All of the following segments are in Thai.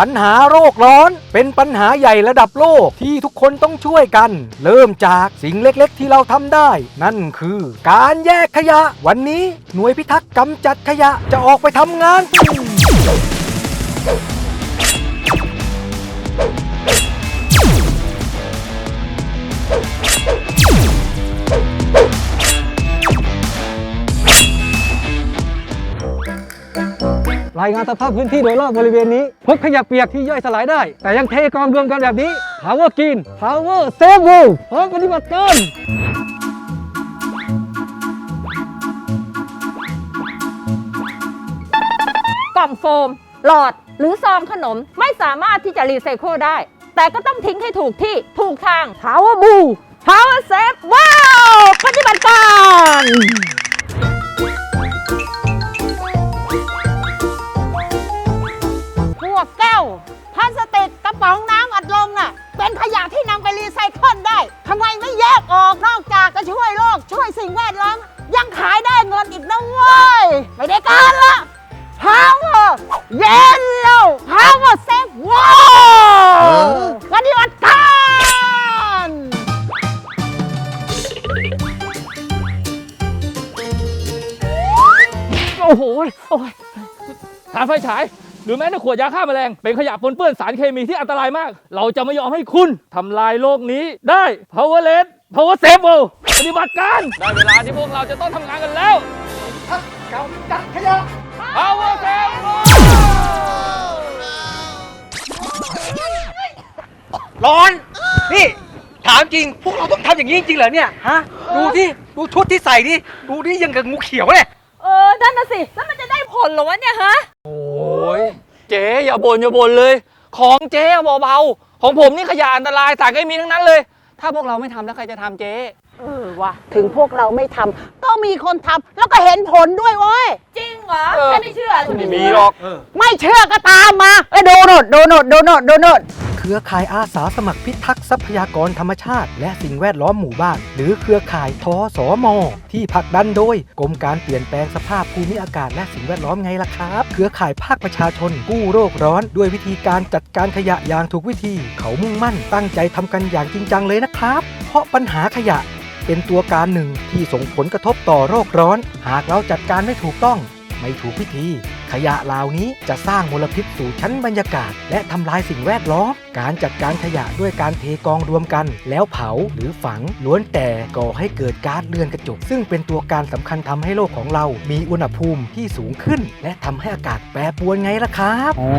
ปัญหาโรคร้อนเป็นปัญหาใหญ่ระดับโลกที่ทุกคนต้องช่วยกัน เริ่มจากสิ่งเล็กๆ ที่เราทำได้ นั่นคือการแยกขยะ วันนี้หน่วยพิทักษ์กำจัดขยะจะออกไปทำงาน รายงานสภาพพื้นที่โดยรอบบริเวณนี้ พบขยะเปียกที่ย่อยสลายได้ แต่ยังเทกองรวมกันแบบนี้ Power Green Power Save World พร้อมปฏิบัติการกล่องโฟม หลอดหรือซองขนมไม่สามารถที่จะรีไซเคิลได้ แต่ก็ต้องทิ้งให้ถูกที่ถูกทาง Power b o o Power Save ว้าวปฏิบัติการ สิ่งแวดล้อม ยังขายได้เงินอีกนะเว้ยไม่ได้การละ Power Yellow Power Save World ปฏิบัติการโอ้โหโอ้ยถ่านไฟฉาย หรือแม้แต่ขวดยาฆ่าแมลง เป็นขยะปนเปื้อนสารเคมีที่อันตรายมาก เราจะไม่ยอมให้คุณทำลายโลกนี้ได้ Powerless Power Save World ปฏิบัติการ ได้เวลาที่พวกเราจะต้องทำงานกันแล้วกำจัดขยะ Power Save World ร้อน นี่ ถามจริง พวกเราต้องทำอย่างนี้จริงๆเหรอเนี่ย ฮะ ดูที่ดูชุดที่ใส่ดิดูดิยังกับงูเขียวเลย เออนั่นน่ะสิ แล้วมันจะได้ผลเหรอวะเนี่ยฮะ โอ้ยเจ๊อย่าบ่นอย่าบ่นเลย ของเจ๊เบาๆของผมนี่ขยะอันตรายสารเคมีทั้งนั้นเลย ถ้าพวกเราไม่ทำแล้วใครจะทำเจ๊ เออว่ะถึงพวกเราไม่ทำก็มีคนทำแล้วก็เห็นผลด้วยเว้ย จริงเหรอเออฉันไม่เชื่อฉันไม่ไม่มีเชื่อหรอก ไม่เชื่อก็ตามมาเอ้ยดูโนดดูโนดดูโนดดูโนด เครือข่ายอาสาสมัครพิทักษ์ทรัพยากรธรรมชาติ และสิ่งแวดล้อมหมู่บ้าน หรือเครือข่ายทอสอมอที่ผลักดันโดยกรมการเปลี่ยนแปลงสภาพภูมิอากาศและสิ่งแวดล้อมไงล่ะครับ เครือข่ายภาคประชาชนกู้โรคร้อน ด้วยวิธีการจัดการขยะอย่างถูกวิธี เขามุ่งมั่นตั้งใจทำกันอย่างจริงจังเลยนะครับ เพราะปัญหาขยะ เป็นตัวการหนึ่งที่ส่งผลกระทบต่อโรคร้อน หากเราจัดการไม่ถูกต้อง ไม่ถูกวิธี ขยะเหล่านี้จะสร้างมลพิษสู่ชั้นบรรยากาศ และทำลายสิ่งแวดล้อม การจัดการขยะด้วยการเทกองรวมกัน แล้วเผาหรือฝังล้วนแต่ก่อให้เกิดก๊าซเรือนกระจก ซึ่งเป็นตัวการสำคัญทำให้โลกของเรา มีอุณหภูมิที่สูงขึ้น และทำให้อากาศแปรปรวนไงล่ะครับอ๋อ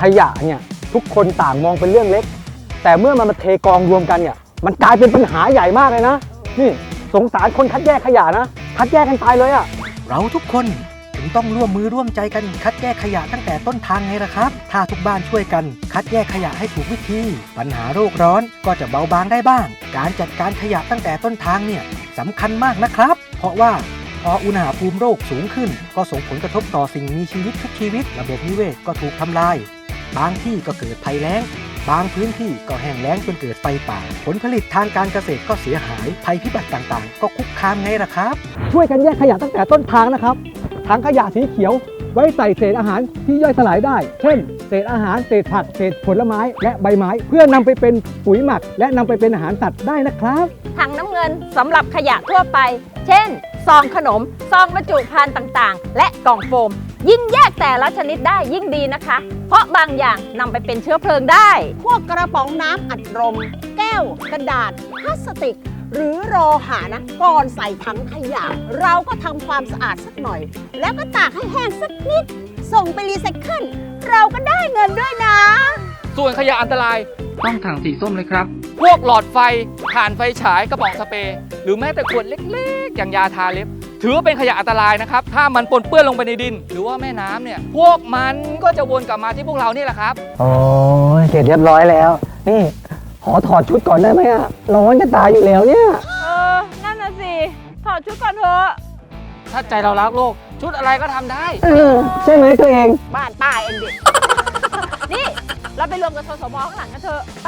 ขยะเนี่ยทุกคนต่างมองเป็นเรื่องเล็ก แต่เมื่อมันมาเทกองรวมกันเนี่ย มันกลายเป็นปัญหาใหญ่มากเลยนะ นี่สงสารคนคัดแยกขยะนะ คัดแยกกันตายเลยอะเราทุกคนถึงต้องร่วมมือร่วมใจกันคัดแยกขยะตั้งแต่ต้นทางไงล่ะครับ ถ้าทุกบ้านช่วยกัน คัดแยกขยะให้ถูกวิธี ปัญหาโรคร้อนก็จะเบาบางได้บ้าง การจัดการขยะตั้งแต่ต้นทางเนี่ยสำคัญมากนะครับ เพราะว่าพออุณหภูมิโรคสูงขึ้น ก็ส่งผลกระทบต่อสิ่งมีชีวิตทุกชีวิต ระบบนิเวศก็ถูกทำลาย บางที่ก็เกิดภัยแล้ง บางพื้นที่ก็แห้งแล้งจนเกิดไฟป่า ผลผลิตทางการเกษตรก็เสียหาย ภัยพิบัติต่างๆ ก็คุกคามไงล่ะครับ ช่วยกันแยกขยะตั้งแต่ต้นทางนะครับถังขยะสีเขียวไว้ใส่เศษอาหารที่ย่อยสลายได้ เช่น เศษอาหารเศษผักเศษผลไม้และใบไม้ เพื่อนำไปเป็นปุ๋ยหมัก และนำไปเป็นอาหารสัตว์ได้นะครับถังน้ำเงินสำหรับขยะทั่วไป เช่น ซองขนม ซองบรรจุภัณฑ์ต่างๆ และกล่องโฟม ยิ่งแยกแต่ละชนิดได้ยิ่งดีนะคะ เพราะบางอย่างนำไปเป็นเชื้อเพลิงได้ พวกกระป๋องน้ำอัดลม แก้ว กระดาษพลาสติก หรือโลหะนะก่อนใส่ถังขยะ เราก็ทำความสะอาดสักหน่อย แล้วก็ตากให้แห้งสักนิด ส่งไปรีไซเคิลเราก็ได้เงินด้วยนะ ส่วนขยะอันตรายต้องถังสีส้มเลยครับ พวกหลอดไฟถ่านไฟฉายกระป๋องสเปรย์หรือแม้แต่ขวดเล็กๆ อย่างยาทาเล็บ ถือว่าเป็นขยะอันตรายนะครับ ถ้ามันปนเปื้อนลงไปในดิน หรือว่าแม่น้ำเนี่ย พวกมันก็จะวนกลับมาที่พวกเรานี่แหละครับ โอ้ยเสร็จเรียบร้อยแล้ว นี่ ขอถอดชุดก่อนได้ไหมอะร้อนจะตายอยู่แล้วเนี่ย เออ นั่นน่ะสิ ถอดชุดก่อนเถอะ ถ้าใจเรารักโลก ชุดอะไรก็ทำได้ เออ ใช่ไหมตัวเอง บ้านป้าเองดิ นี่ เราไปรวมกับสสมข้างหลังกันเถอะไป